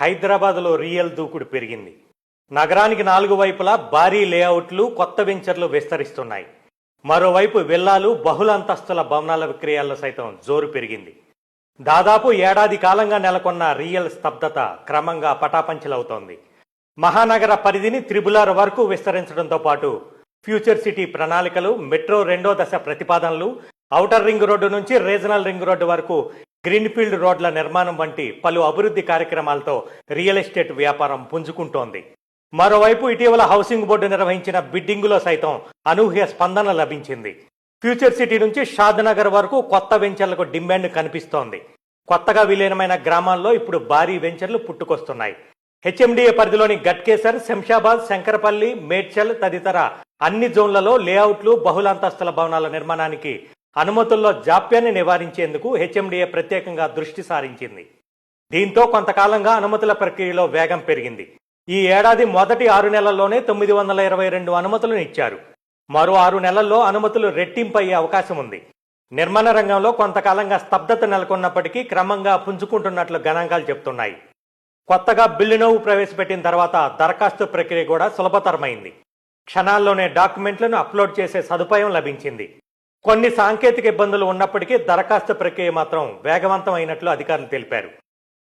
హైదరాబాద్లో రియల్ దూకుడు పెరిగింది. నగరానికి నాలుగు వైపులా భారీ లేఅవుట్లు కొత్త వెంచర్లు విస్తరిస్తున్నాయి. మరోవైపు విల్లాలు బహుళ అంతస్తుల భవనాల విక్రయాల్లో సైతం జోరు పెరిగింది. దాదాపు ఏడాది కాలంగా నెలకొన్న రియల్ స్తబ్దత క్రమంగా పటాపంచలవుతోంది. మహానగర పరిధిని త్రిబులార్ వరకు విస్తరించడంతో పాటు ఫ్యూచర్ సిటీ ప్రణాళికలు మెట్రో రెండో దశ ప్రతిపాదనలు ఔటర్ రింగ్ రోడ్డు నుంచి రీజనల్ రింగ్ రోడ్డు వరకు గ్రీన్ఫీల్డ్ రోడ్ల నిర్మాణం వంటి పలు అభివృద్ధి కార్యక్రమాలతో రియల్ ఎస్టేట్ వ్యాపారం పుంజుకుంటోంది. మరోవైపు ఇటీవల హౌసింగ్ బోర్డు నిర్వహించిన బిడ్డింగులో సైతం అనూహ్య స్పందన లభించింది. ఫ్యూచర్ సిటీ నుంచి షాద్నగర్ వరకు కొత్త వెంచర్లకు డిమాండ్ కనిపిస్తోంది. కొత్తగా విలీనమైన గ్రామాల్లో ఇప్పుడు భారీ వెంచర్లు పుట్టుకొస్తున్నాయి. హెచ్ఎండిఏ పరిధిలోని గట్కేసర్ శంషాబాద్ శంకరపల్లి మేడ్చల్ తదితర అన్ని జోన్లలో లేఅవుట్లు బహుళ అంతస్తుల భవనాల నిర్మాణానికి అనుమతుల్లో జాప్యాన్ని నివారించేందుకు హెచ్ఎండిఏ ప్రత్యేకంగా దృష్టి సారించింది. దీంతో కొంతకాలంగా అనుమతుల ప్రక్రియలో వేగం పెరిగింది. ఈ ఏడాది మొదటి ఆరు నెలల్లోనే తొమ్మిది వందల ఇరవై రెండు అనుమతులను ఇచ్చారు. మరో ఆరు నెలల్లో అనుమతులు రెట్టింపయ్యే అవకాశం ఉంది. నిర్మాణ రంగంలో కొంతకాలంగా స్తబ్దత నెలకొన్నప్పటికీ క్రమంగా పుంజుకుంటున్నట్లు గణాంకాలు చెప్తున్నాయి. కొత్తగా బిల్లు నవ్వు ప్రవేశపెట్టిన తర్వాత దరఖాస్తు ప్రక్రియ కూడా సులభతరమైంది. క్షణాల్లోనే డాక్యుమెంట్లను అప్లోడ్ చేసే సదుపాయం లభించింది. కొన్ని సాంకేతిక ఇబ్బందులు ఉన్నప్పటికీ దరఖాస్తు ప్రక్రియ మాత్రం వేగవంతం అయినట్లు అధికారులు తెలిపారు.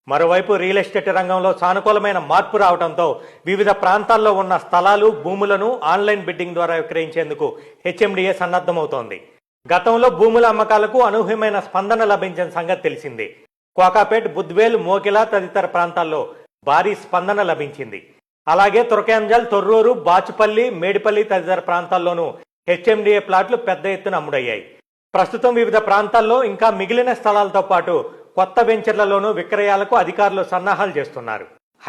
మరోవైపు రియల్ ఎస్టేట్ రంగంలో సానుకూలమైన మార్పు రావడంతో వివిధ ప్రాంతాల్లో ఉన్న స్థలాలు భూములను ఆన్లైన్ బిడ్డింగ్ ద్వారా విక్రయించేందుకు హెచ్ఎండిఏ సన్నద్ధమవుతోంది. గతంలో భూముల అమ్మకాలకు అనూహ్యమైన స్పందన లభించిన సంగతి తెలిసింది. కోకాపేట్ బుద్వేల్ మోకిలా తదితర ప్రాంతాల్లో భారీ స్పందన లభించింది. అలాగే తురకేంజల్ తొర్రూరు బాచుపల్లి మేడిపల్లి తదితర ప్రాంతాల్లోనూ హెచ్ఎండిఏ ప్లాట్లు పెద్ద ఎత్తున అమ్ముడయ్యాయి. ప్రస్తుతం వివిధ ప్రాంతాల్లో ఇంకా మిగిలిన స్థలాలతో పాటు కొత్త వెంచర్లలోనూ విక్రయాలకు అధికారులు సన్నాహాలు చేస్తున్నారు.